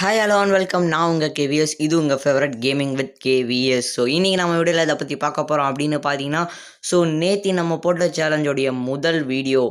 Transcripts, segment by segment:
Hi hello and welcome நான் உங்கள் KVS இது உங்கள் favourite gaming with KVS so இன்றைக்கி நம்ம வீடியோவில் இதை பற்றி பார்க்க போகிறோம் அப்படின்னு பார்த்தீங்கன்னா ஸோ நேத்தி நம்ம போட்ட சேலஞ்சோடைய முதல் வீடியோ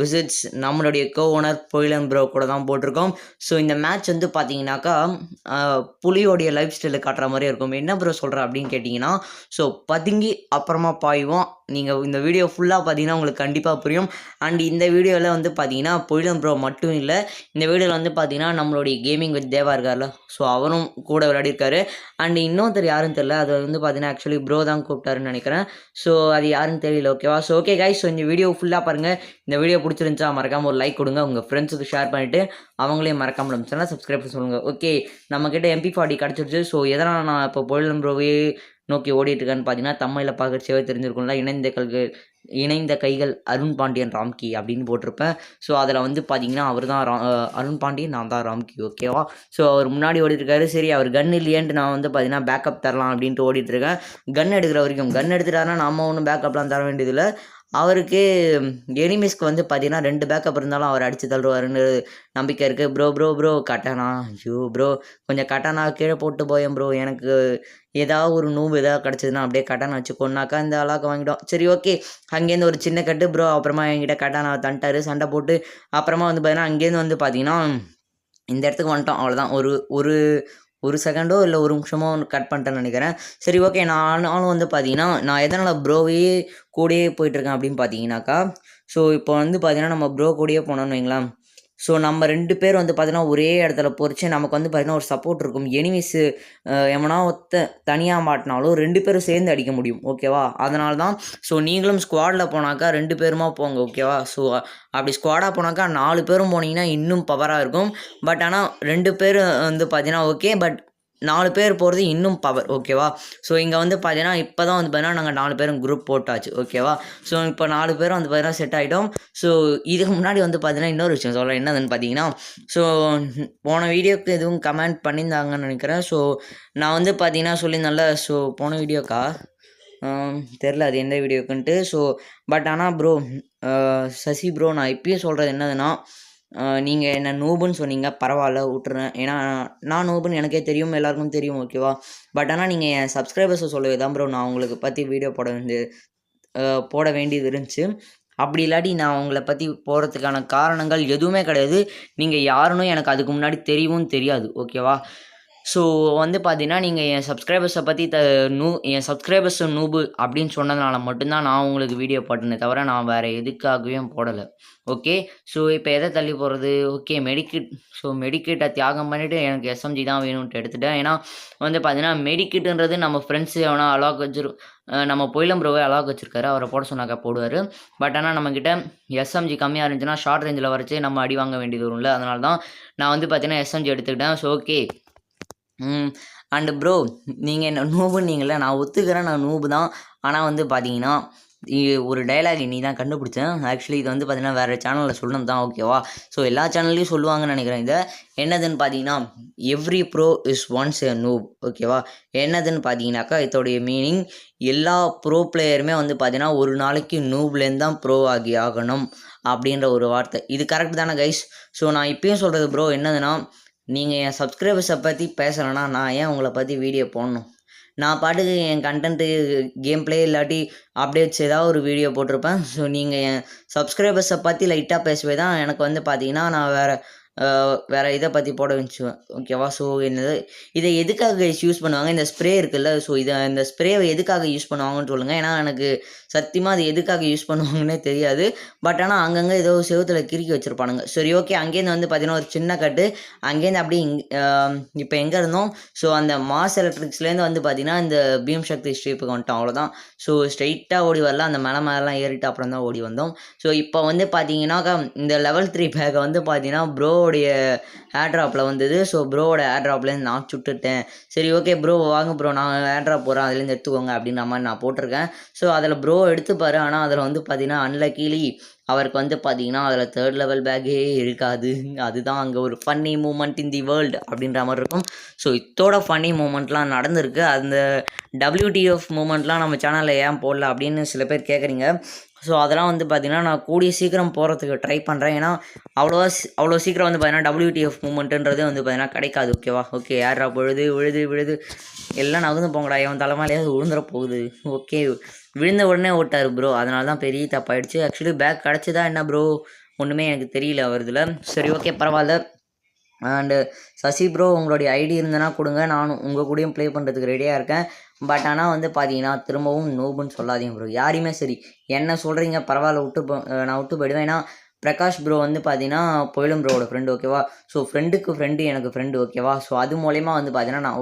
விசிட்ஸ் நம்மளுடைய கோ ஓனர் பொயிலன் ப்ரோ கூட தான் போட்டிருக்கோம். ஸோ இந்த மேட்ச் வந்து பார்த்தீங்கன்னாக்கா புலியோடைய லைஃப் ஸ்டைலில் காட்டுற மாதிரி இருக்கும். என்ன ப்ரோ சொல்கிற அப்படின்னு கேட்டிங்கன்னா ஸோ பதுங்கி அப்புறமா பாய்வோம். நீங்கள் இந்த வீடியோ ஃபுல்லாக பார்த்தீங்கன்னா உங்களுக்கு கண்டிப்பாக புரியும். அண்ட் இந்த வீடியோவில் வந்து பார்த்தீங்கன்னா பொயிலன் ப்ரோ மட்டும் இல்லை இந்த வீடியோவில் வந்து பார்த்தீங்கன்னா நம்மளுடைய கேமிங் வித் தேவா இருக்கார்ல ஸோ அவரும் கூட விளையாடிருக்காரு. அண்ட் இன்னொருத்தர் யாருன்னு தெரியல அது வந்து பார்த்தீங்கன்னா ஆக்சுவலி ப்ரோ தான் கூப்பிட்டாருன்னு நினைக்கிறேன். ஸோ அது யாருன்னு தெரியல ஓகேவா ஸோ ஓகே கைஸ் ஸோ இந்த வீடியோ ஃபுல்லாக பாருங்கள் இந்த வீடியோ பிடிச்சிருந்துச்சா மறக்காமல் ஒரு லைக் கொடுங்க. உங்கள் ஃப்ரெண்ட்ஸுக்கு ஷேர் பண்ணிவிட்டு அவங்களையும் மறக்காமல் நம்ம சப்ஸ்கிரைப் பண்ண சொல்லுங்கள் ஓகே நம்மக்கிட்ட எம்பி ஃபார்ட்டி கிடச்சிருச்சு. ஸோ எதனால் நான் இப்போ பொயிலன் ப்ரோவே நோக்கி ஓடிட்டுருக்கேன்னு பார்த்தீங்கன்னா தமிழில் பார்க்கறச்சவே தெரிஞ்சிருக்கும்ல இணைந்த கல்கள் இணைந்த கைகள் அருண் பாண்டியன் ராம்கி அப்படின்னு போட்டிருப்பேன். ஸோ அதில் வந்து பார்த்தீங்கன்னா அவர் தான் ரா அருண் பாண்டியன் நான் தான் ராம்கி ஓகேவா ஸோ அவர் முன்னாடி ஓடிட்டுருக்காரு சரி அவர் கன் இல்லையேன்ட்டு நான் வந்து பார்த்தீங்கன்னா பேக்கப் தரலாம் அப்படின்ட்டு ஓடிட்டுருக்கேன் கன் எடுக்கிற வரைக்கும் கன் எடுத்துட்டாருன்னா நம்ம ஒன்றும் பேக்கப்லாம் தர வேண்டியதில்லை. அவருக்கு எனிமீஸ்க்கு வந்து பார்த்தீங்கன்னா ரெண்டு பேக்கப் இருந்தாலும் அவர் அடித்து தள்ளுவாருன்னு நம்பிக்கை இருக்குது ப்ரோ ப்ரோ ப்ரோ கட்டானா? ஐயோ ப்ரோ கொஞ்சம் கட்டானா கீழே போட்டு போயேன் ப்ரோ எனக்கு ஏதாவது ஒரு நூவு ஏதாவது கிடச்சதுன்னா அப்படியே கட்டான வச்சுக்கோன்னாக்கா இந்த அழகாக வாங்கிடும் சரி ஓகே அங்கேருந்து ஒரு சின்ன கட்டு ப்ரோ அப்புறமா என்கிட்ட கட்டானா தண்டாரு சண்டை போட்டு அப்புறமா வந்து பார்த்தீங்கன்னா அங்கேருந்து வந்து பார்த்தீங்கன்னா இந்த இடத்துக்கு வந்துட்டோம். அவ்வளோதான் ஒரு ஒரு ஒரு செகண்டோ இல்லை ஒரு நிமிஷமோ கட் பண்ணிட்டேன்னு நினைக்கிறேன். சரி ஓகே நானும் வந்து பார்த்தீங்கன்னா நான் எதனால் ப்ரோவே கூடயே போயிட்டுருக்கேன் அப்படின்னு பார்த்தீங்கன்னாக்கா ஸோ இப்போ வந்து பார்த்தீங்கன்னா நம்ம ப்ரோ கூடயே போனோம்னு வைங்களேன். ஸோ நம்ம ரெண்டு பேர் வந்து பார்த்தீங்கன்னா ஒரே இடத்துல பொறிச்சு நமக்கு வந்து பார்த்திங்கன்னா ஒரு சப்போர்ட் இருக்கும். எனிமீஸு எவனா ஒத்த தனியாக மாட்டினாலும் ரெண்டு பேரும் சேர்ந்து அடிக்க முடியும். ஓகேவா அதனால தான் ஸோ நீங்களும் ஸ்குவாடில் போனாக்கா ரெண்டு பேருமா போங்க ஓகேவா ஸோ அப்படி ஸ்குவாடாக போனாக்கா நாலு பேரும் போனீங்கன்னா இன்னும் பவராக இருக்கும். பட் ஆனால் ரெண்டு பேரும் வந்து பார்த்தீங்கன்னா ஓகே பட் நாலு பேர் போகிறது இன்னும் பவர் ஓகேவா ஸோ இங்கே வந்து பார்த்தீங்கன்னா இப்போ தான் வந்து பார்த்தீங்கன்னா நாங்கள் நாலு பேரும் குரூப் போட்டாச்சு ஓகேவா ஸோ இப்போ நாலு பேரும் வந்து பார்த்தீங்கன்னா செட் ஆகிட்டோம் ஸோ இதுக்கு முன்னாடி வந்து பார்த்தீங்கன்னா இன்னொரு விஷயம் சொல்கிறேன் என்னதுன்னு பார்த்தீங்கன்னா ஸோ போன வீடியோக்கு எதுவும் கமெண்ட் பண்ணியிருந்தாங்கன்னு நினைக்கிறேன். ஸோ நான் வந்து பார்த்தீங்கன்னா சொல்லியிருந்தேன்ல ஸோ போன வீடியோக்கா? தெரில அது எந்த வீடியோக்குன்ட்டு. ஸோ பட் ஆனால் ப்ரோ சசி ப்ரோ நான் இப்பயும் சொல்கிறது என்னதுன்னா நீங்கள் என்ன நோபுன்னு சொன்னீங்க பரவாயில்ல விட்டுறேன். ஏன்னா நான் நோபுன்னு எனக்கே தெரியும் எல்லாருக்கும் தெரியும் ஓகேவா? பட் ஆனால் நீங்கள் என் சப்ஸ்கிரைபர்ஸை சொல்லவே தான் ப்ரோ நான் உங்களுக்கு பற்றி வீடியோ போட வேண்டிய போட வேண்டியது இருந்துச்சு. அப்படி இல்லாட்டி நான் உங்களை பற்றி போகிறதுக்கான காரணங்கள் எதுவுமே கிடையாது. நீங்கள் யாருன்னு எனக்கு அதுக்கு முன்னாடி தெரியவும் தெரியாது ஓகேவா? ஸோ வந்து பார்த்தீங்கன்னா நீங்கள் என் சப்ஸ்கிரைபர்ஸை பற்றி த நூ என் சப்ஸ்கிரைபர்ஸ் நூபு அப்படின்னு சொன்னதுனால மட்டும்தான் நான் உங்களுக்கு வீடியோ போட்டேனே தவிர நான் வேறு எதுக்காகவே போடலை. ஓகே ஸோ இப்போ எதை தள்ளி போகிறது ஓகே மெடிக்கிட் ஸோ மெடிக்கிட்டை தியாகம் பண்ணிவிட்டு எனக்கு எஸ்எம்ஜி தான் வேணும்ன்ட்டு எடுத்துட்டேன். ஏன்னா வந்து பார்த்தீங்கன்னா மெடிக்கிட்டுன்றது நம்ம ஃப்ரெண்ட்ஸு எவனா அலாக் வச்சிரு நம்ம பொயிலம் ப்ரோவே அலாக் வச்சிருக்காரு. அவரை போட சொன்னாக்கா போடுவார். பட் ஆனால் நம்மக்கிட்ட எஸ்எம்ஜி கம்மியாக இருந்துச்சுன்னா ஷார்ட் ரேஞ்சில் வரைச்சி நம்ம அடி வாங்க வேண்டியது வரும்ல. அதனால தான் நான் வந்து பார்த்தீங்கன்னா எஸ்எம்ஜி எடுத்துக்கிட்டேன். ஸோ ஓகே அண்டு ப்ரோ நீங்கள் என்ன நூபுன்னீங்களே நான் ஒத்துக்கிறேன் நான் நூபு தான். ஆனால் வந்து பார்த்தீங்கன்னா ஒரு டைலாக் நீ தான் கண்டுபிடிச்சேன் ஆக்சுவலி இது வந்து பார்த்தீங்கன்னா வேறு சேனலில் சொல்லணும் தான் ஓகேவா ஸோ எல்லா சேனல்லையும் சொல்லுவாங்கன்னு நினைக்கிறேன் இதை. என்னதுன்னு பார்த்தீங்கன்னா every bro is once a noob ஓகேவா என்னதுன்னு பார்த்தீங்கன்னாக்கா இதோடைய மீனிங் எல்லா ப்ரோ பிளேயருமே வந்து பார்த்தீங்கன்னா ஒரு நாளைக்கு நூப்லேருந்து தான் ப்ரோ ஆகி ஆகணும் அப்படின்ற ஒரு வார்த்தை. இது கரெக்ட் தானே கைஸ் ஸோ நான் இப்பயும் சொல்கிறது ப்ரோ என்னதுன்னா நீங்கள் என் சப்ஸ்கிரைபர்ஸை பற்றி பேசலைன்னா நான் ஏன் உங்களை பற்றி வீடியோ போடணும்? நான் பாட்டுக்கு என் கண்டென்ட்டு கேம் பிளே இல்லாட்டி அப்டேட்ஸ் ஏதாவது ஒரு வீடியோ போட்டிருப்பேன். ஸோ நீங்கள் என் சப்ஸ்கிரைபர்ஸை பற்றி லைட்டாக பேசவே தான் எனக்கு வந்து பார்த்தீங்கன்னா நான் வேறு வேறு இதை பற்றி போட வச்சுவேன் ஓகேவா ஸோ என்னது? இதை எதுக்காக யூஸ் பண்ணுவாங்க? இந்த ஸ்ப்ரே இருக்குல்ல ஸோ இதை இந்த ஸ்ப்ரேவை எதுக்காக யூஸ் பண்ணுவாங்கன்னு சொல்லுங்கள் ஏன்னா எனக்கு சத்தியமாக அது எதுக்காக யூஸ் பண்ணுவாங்கன்னே தெரியாது. பட் ஆனால் அங்கங்கே ஏதோ செவுத்துல கிறுக்கி வச்சுருப்பானுங்க. சரி ஓகே அங்கேருந்து வந்து பார்த்தீங்கன்னா ஒரு சின்ன கட்டு அங்கேருந்து அப்படியே இப்போ எங்கே இருந்தோம்? ஸோ அந்த மாஸ் எலக்ட்ரிக்ஸ்லேருந்து வந்து பார்த்தீங்கன்னா இந்த பீம் சக்தி ஸ்ட்ரீப்புக்கு வந்துட்டோம். அவ்வளோதான் ஸோ ஸ்ட்ரைட்டாக ஓடி வரல. அந்த மலை மேலாம் ஏறிட்டு அப்புறம் தான் ஓடி வந்தோம். ஸோ இப்போ வந்து பார்த்தீங்கன்னாக்கா இந்த லெவல் த்ரீ பேக்கை வந்து பார்த்தீங்கன்னா ப்ரோவோடைய ஏர் ட்ராப்பில் வந்தது ஸோ ப்ரோவோட ஏர்ட்ராப்லேருந்து நான் சுட்டுட்டேன். சரி ஓகே ப்ரோ வாங்க ப்ரோ நான் ஏர் ட்ராப் போகிறேன் அதுலேருந்து எடுத்துக்கோங்க அப்படின்ற மாதிரி நான் போட்டிருக்கேன். ஸோ அதில் ப்ரோ. எடுத்துப்பாரு ஆனால் அதில் வந்து பார்த்தீங்கன்னா அன்லக்கீலி அவருக்கு வந்து பார்த்தீங்கன்னா அதில் தேர்ட் லெவல் பேக்கே இருக்காது. அதுதான் அங்கே ஒரு funny moment in the world அப்படின்ற மாதிரி இருக்கும். ஸோ இத்தோட ஃபன்னி மூமெண்ட்லாம் நடந்திருக்கு. அந்த டபிள்யூடிஎஃப் மூமெண்ட்லாம் நம்ம சேனலில் ஏன் போடல அப்படின்னு சில பேர் கேட்குறீங்க ஸோ அதெல்லாம் வந்து பார்த்திங்கன்னா நான் கூடிய சீக்கிரம் போகிறதுக்கு ட்ரை பண்ணுறேன் ஏன்னா அவ்வளோவா அவ்வளோ சீக்கிரம் வந்து பார்த்திங்கன்னா டபிள்யூடிஎஃப் மூமெண்ட்டுன்றது வந்து பார்த்திங்கன்னா கிடைக்காது ஓகேவா ஓகே யாரா பொழுது விழுது விழுது எல்லாம் நகர்ந்து போங்கடா எவன் தலைமையிலேயாவது விழுந்துற போகுது. ஓகே விழுந்த உடனே ஓட்டார் ப்ரோ அதனால தான் பெரிய தப்பாயிடுச்சு. ஆக்சுவலி பேக் கிடச்சிதா என்ன ப்ரோ ஒன்றுமே எனக்கு தெரியல வருதுல சரி ஓகே பரவாயில்ல. அண்டு சசி ப்ரோ உங்களுடைய ஐடி இருந்தனா கொடுங்க. நானும் உங்கள் கூடயும் ப்ளே பண்ணுறதுக்கு ரெடியாக இருக்கேன். பட் ஆனால் வந்து பார்த்தீங்கன்னா திரும்பவும் நோபுன்னு சொல்லாதீங்க ப்ரோ யாரையுமே சரி என்ன சொல்கிறீங்க பரவாயில்ல விட்டு நான் விட்டு போயிடுவேன். ஏன்னா பிரகாஷ் ப்ரோ வந்து பார்த்தீங்கன்னா பொயிலும் ப்ரோவோட ஃப்ரெண்டு ஓகேவா ஸோ ஃப்ரெண்டுக்கு ஃப்ரெண்டு எனக்கு ஃப்ரெண்டு ஓகேவா ஸோ அது மூலயமா வந்து பார்த்தீங்கன்னா நான்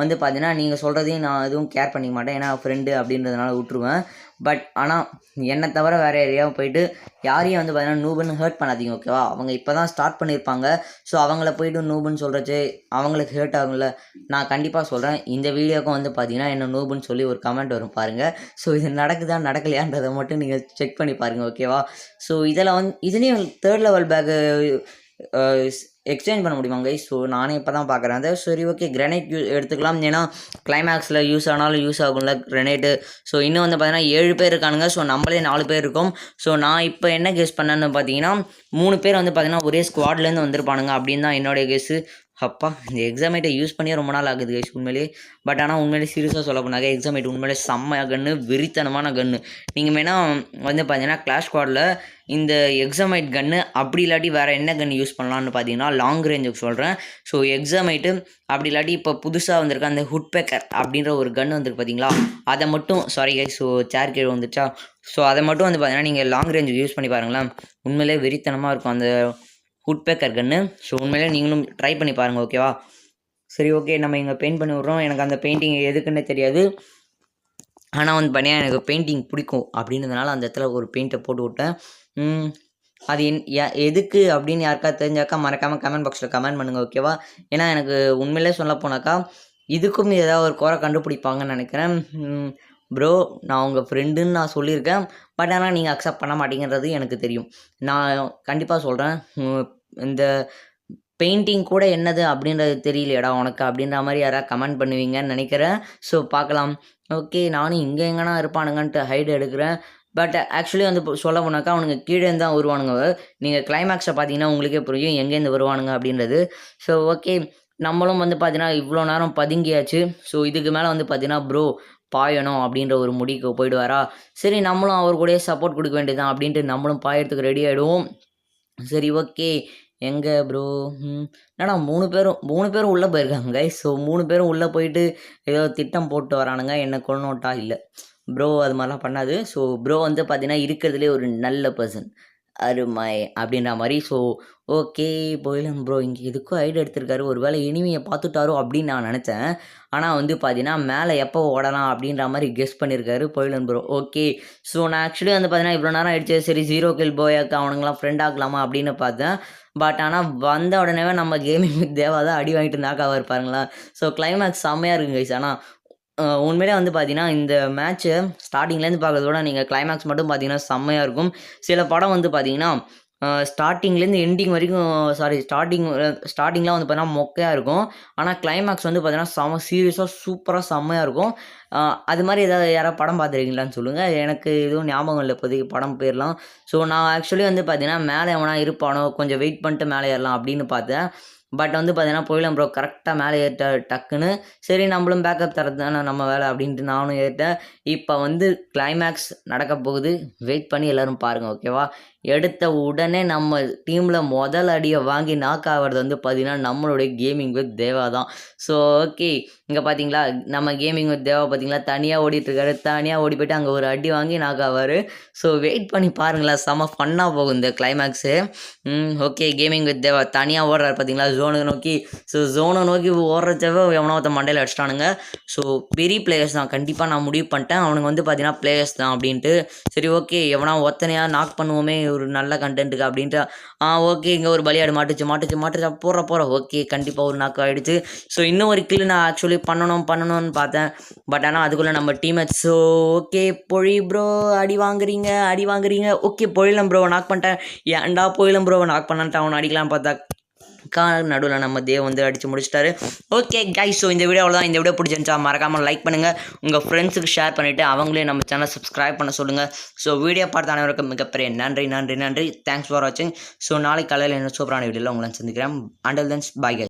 வந்து பார்த்தீங்கன்னா நீங்கள் சொல்கிறதையும் நான் எதுவும் கேர் பண்ணிக்க மாட்டேன். ஏன்னா ஃப்ரெண்டு அப்படின்றதுனால விட்ருவேன் பட் ஆனால் என்னை தவிர வேறு யாரையாவது போயிட்டு யாரையும் வந்து பார்த்தீங்கன்னா நூபுன்னு ஹர்ட் பண்ணாதீங்க ஓகேவா அவங்க இப்போ தான் ஸ்டார்ட் பண்ணியிருப்பாங்க. ஸோ அவங்கள போயிட்டு நூபுன்னு சொல்கிறச்சு அவங்களுக்கு ஹர்ட் ஆகும்ல? நான் கண்டிப்பாக சொல்கிறேன் இந்த வீடியோக்கும் வந்து பார்த்தீங்கன்னா என்ன நூபுன்னு சொல்லி ஒரு கமெண்ட் வரும் பாருங்கள் ஸோ இது நடக்குதா நடக்கலையான்றதை மட்டும் நீங்கள் செக் பண்ணி பாருங்கள் ஓகேவா ஸோ இதில் வந்து இதுலேயும் தேர்ட் லெவல் பேக்கு எக்ஸ்சேஞ்ச் பண்ண முடியுமா கைஸ் ஸோ நானே இப்போ தான் பார்க்குறேன் அதை சரி ஓகே கிரனைட் யூ எடுத்துக்கலாம். ஏன்னா கிளைமேக்ஸில் யூஸ் ஆனாலும் யூஸ் ஆகும்ல கிரனைட்டு ஸோ இன்னும் வந்து பார்த்தீங்கன்னா ஏழு பேர் இருக்கானுங்க. ஸோ நம்மளே நாலு பேர் இருக்கோம். ஸோ நான் இப்போ என்ன கெஸ் பண்ணேன்னு பார்த்தீங்கன்னா மூணு பேர் வந்து பார்த்தீங்கன்னா ஒரே ஸ்குவாட்லேருந்து வந்திருப்பானுங்க. அப்படின்னு தான் என்னுடைய கெஸ்ஸு அப்பா இந்த எக்ஸாமேட்டை யூஸ் பண்ணியே ரொம்ப நாள் ஆகுது கைஸ் உண்மையிலேயே பட் ஆனால் உண்மையிலே சீரியஸாக சொல்ல போனாங்க எக்ஸாமேட் உண்மையிலே செம்ம கன்று வெறித்தனமான கன்று நீங்கள் வேணால் வந்து பார்த்தீங்கன்னா கிளாஷ் ஸ்குவாடில் இந்த எக்ஸாமைட் கன்று அப்படி இல்லாட்டி வேறு என்ன கன் யூஸ் பண்ணலான்னு பார்த்தீங்கன்னா லாங் ரேஞ்சுக்கு சொல்கிறேன் ஸோ எக்ஸாமைட்டு அப்படி இல்லாட்டி இப்போ புதுசாக வந்திருக்க அந்த ஹுட் பேக்கர் அப்படின்ற ஒரு கன் வந்திருக்கு பார்த்தீங்களா அதை மட்டும் சாரி கைஸ் ஸோ சேர் கீழே வந்துச்சா ஸோ அதை மட்டும் வந்து பார்த்தீங்கன்னா நீங்கள் லாங் ரேஞ்சுக்கு யூஸ் பண்ணி பாருங்களேன். உண்மையிலே வெறித்தனமாக இருக்கும் அந்த உட் பேக்கர் கன்று ஸோ உண்மையிலே நீங்களும் ட்ரை பண்ணி பாருங்கள் ஓகேவா சரி ஓகே நம்ம இங்கே பெயிண்ட் பண்ணி விட்றோம். எனக்கு அந்த பெயிண்டிங் எதுக்குன்னே தெரியாது. ஆனால் வந்து பார்த்தீங்கன்னா எனக்கு பெயிண்டிங் பிடிக்கும் அப்படின்றதுனால அந்த இடத்துல ஒரு பெயிண்ட்டை போட்டு விட்டேன். அது என் யா- எதுக்கு அப்படின்னு யாருக்கா தெரிஞ்சாக்கா மறக்காமல் கமெண்ட் பாக்ஸில் கமெண்ட் பண்ணுங்கள் ஓகேவா ஏன்னா எனக்கு உண்மையிலே சொல்ல போனாக்கா இதுக்கும் ஏதாவது ஒரு குறை கண்டுபிடிப்பாங்கன்னு நினைக்கிறேன். ப்ரோ நான் உங்கள் ஃப்ரெண்டுன்னு நான் சொல்லியிருக்கேன். பட் ஆனால் நீங்கள் அக்செப்ட் பண்ண மாட்டேங்கிறது எனக்கு தெரியும். நான் கண்டிப்பாக சொல்கிறேன் இந்த பெயிண்டிங் கூட என்னது அப்படின்றது தெரியலையடா உனக்கு அப்படின்ற மாதிரி யாராவது கமெண்ட் பண்ணுவீங்கன்னு நினைக்கிறேன். ஸோ பார்க்கலாம். ஓகே நானும் இங்கே எங்கன்னா இருப்பானுங்கன்ட்டு ஹைட் எடுக்கிறேன். பட் ஆக்சுவலி வந்து சொல்ல போனாக்கா அவனுங்க கீழே தான் வருவானுங்க. நீங்கள் கிளைமேக்ஸை பார்த்தீங்கன்னா உங்களுக்கே புரியும் எங்கேருந்து வருவானுங்க அப்படின்றது. ஸோ ஓகே நம்மளும் வந்து பார்த்தீங்கன்னா இவ்வளோ நேரம் பதுங்கியாச்சு. ஸோ இதுக்கு மேலே வந்து பார்த்தீங்கன்னா ப்ரோ பாயணும் அப்படின்ற ஒரு முடிக்கு போயிடுவாரா? சரி நம்மளும் அவர் கூடயே சப்போர்ட் கொடுக்க வேண்டியதுதான் அப்படின்ட்டு நம்மளும் பாயறதுக்கு ரெடி ஆகிடுவோம் சரி ஓகே எங்கே ப்ரோ ம் என்னடா மூணு பேரும் மூணு பேரும் உள்ளே போயிருக்காங்க ஸோ மூணு பேரும் உள்ளே போயிட்டு ஏதோ திட்டம் போட்டு வரானுங்க. என்ன கொள்ளோட்டா இல்லை. ப்ரோ அது மாதிரிலாம் பண்ணாது. ஸோ ப்ரோ வந்து பார்த்தீங்கன்னா இருக்கிறதுலே ஒரு நல்ல பர்சன் அருமை அப்படின்ற மாதிரி. ஸோ ஓகே போயிடலாம் ப்ரோ இங்கே எதுக்கும் ஐடியா எடுத்திருக்காரு. ஒரு வேளை இனிமையை பார்த்துட்டாரோ அப்படின்னு நான் நினச்சேன். ஆனால் வந்து பார்த்தீங்கன்னா மேலே எப்போ ஓடலாம் அப்படின்ற மாதிரி கெஸ் பண்ணியிருக்காரு பொயிலன் ப்ரோ ஓகே ஸோ நான் ஆக்சுவலி வந்து பார்த்தீங்கன்னா இவ்வளோ நேரம் ஆயிடுச்சு. சரி ஜீரோ கில் போயாக்கு அவனுங்களாம் ஃப்ரெண்ட் ஆகலாமா அப்படின்னு பார்த்தேன். பட் ஆனால் வந்த உடனே நம்ம கேமிங் தேவா தான் அடி வாங்கிட்டு இருந்தாக்கா இருப்பாருங்களா ஸோ கிளைமேக்ஸ் செம்மையாக இருக்குங்க கைஸ் ஆனால் உண்மையிலே வந்து பார்த்தீங்கன்னா இந்த மேட்ச்சு ஸ்டார்டிங்லேருந்து பார்க்குறதோட நீங்கள் கிளைமேக்ஸ் மட்டும் பார்த்தீங்கன்னா செம்மையாக இருக்கும். சில படம் வந்து பார்த்தீங்கன்னா ஸ்டார்டிங்லேருந்து எண்டிங் வரைக்கும் சாரி ஸ்டார்டிங் ஸ்டார்டிங்லாம் வந்து பார்த்தீங்கன்னா மொக்கையாக இருக்கும். ஆனால் கிளைமேக்ஸ் வந்து பார்த்தீங்கன்னா செம சீரியஸாக சூப்பராக செம்மையாக இருக்கும். அது மாதிரி ஏதாவது யாராவது படம் பார்த்துருக்கீங்களான்னு சொல்லுங்கள் எனக்கு எதுவும் ஞாபகம் இல்லை இப்போதைக்கு படம் போயிடலாம் ஸோ நான் ஆக்சுவலி வந்து பார்த்தீங்கன்னா மேலே எவனா இருப்பானோ கொஞ்சம் வெயிட் பண்ணிட்டு மேலே ஏறலாம் அப்படின்னு பார்த்தேன். பட் வந்து பார்த்தீங்கன்னா போயிடலாம் ப்ரோ கரெக்டாக மேலே ஏற்ற டக்குன்னு சரி நம்மளும் பேக்கப் தரது தானே நம்ம வேலை அப்படின்ட்டு நானும் ஏறிட்டேன் இப்போ வந்து கிளைமேக்ஸ் நடக்க போகுது. வெயிட் பண்ணி எல்லோரும் பாருங்கள் ஓகேவா எடுத்த உடனே நம்ம டீமில் முதல் அடியை வாங்கி நாக் ஆகிறது வந்து பார்த்திங்கன்னா நம்மளுடைய கேமிங் வித் தேவா தான். ஸோ ஓகே இங்கே பார்த்தீங்களா நம்ம கேமிங் வித் தேவா பார்த்தீங்களா தனியாக ஓடிட்டுருக்காரு தனியாக ஓடி போயிட்டு அங்கே ஒரு அடி வாங்கி நாக் ஆவார். ஸோ வெயிட் பண்ணி பாருங்களேன். செம ஃபன்னாக போகும் இந்த climax okay gaming with Deva. தனியாக ஓடுறாரு பார்த்தீங்களா ஜோனை நோக்கி. ஸோ ஜோனை நோக்கி ஓடுறச்சவே எவனோ ஒருத்தன் மண்டையில் அடிச்சிட்டானுங்க. ஸோ பெரிய பிளேயர்ஸ் தான். கண்டிப்பாக நான் முடிவு பண்ணிட்டேன். அவனுங்க வந்து பார்த்தீங்கன்னா பிளேயர்ஸ் தான் அப்படின்ட்டு. சரி ஓகே எவனா ஒத்தனையாக நாக் பண்ணுவோமே ஒரு நல்ல கண்டென்ட்டுக்கு அப்படின்ட்டு. ஆ ஓகே இங்கே ஒரு பலியாடு மாட்டுச்சு மாட்டுச்சு மாட்டுச்சு. போகிற போகிற ஓகே கண்டிப்பாக ஒரு நாக்கு ஆகிடுச்சு ஸோ இன்னும் ஒரு கில் நான் ஆக்சுவலி பண்ணணும் பண்ணணும்னு பார்த்தேன். பட் ஆனால் அதுக்குள்ளே நம்ம டீமேட் ஸோ ஓகே பொழி ப்ரோ அடி வாங்குறீங்க அடி வாங்குறீங்க. ஓகே பொழிலம் ப்ரோ நாக் பண்ணிட்டேன். ஏன்டா பொழிலம் ப்ரோவை நாக் பண்ணான்ட்டு அவனை அடிக்கலாம்னு பார்த்தா கால நடுவில் நம்ம தேவ் வந்து அடித்து முடிச்சிட்டாரு. ஓகே கைஸ் ஸோ இந்த வீடியோ அவ்வளோதான் இந்த வீடியோ பிடிச்சிருந்துச்சா மறக்காமல் லைக் பண்ணுங்கள் உங்கள் ஃப்ரெண்ட்ஸுக்கு ஷேர் பண்ணிவிட்டு அவங்களே நம்ம சேனல் சப்ஸ்கிரைப் பண்ண சொல்லுங்கள் ஸோ வீடியோ பார்த்த அனைவருக்கும் மிகப்பெரிய நன்றி நன்றி நன்றி. தேங்க்ஸ் ஃபார் வாட்சிங் ஸோ நாளைக்கு காலையில் என்ன சூப்பரான வீடியோவில் உங்களை சந்திக்கிறேன். அண்டல் தென்ஸ் பாய்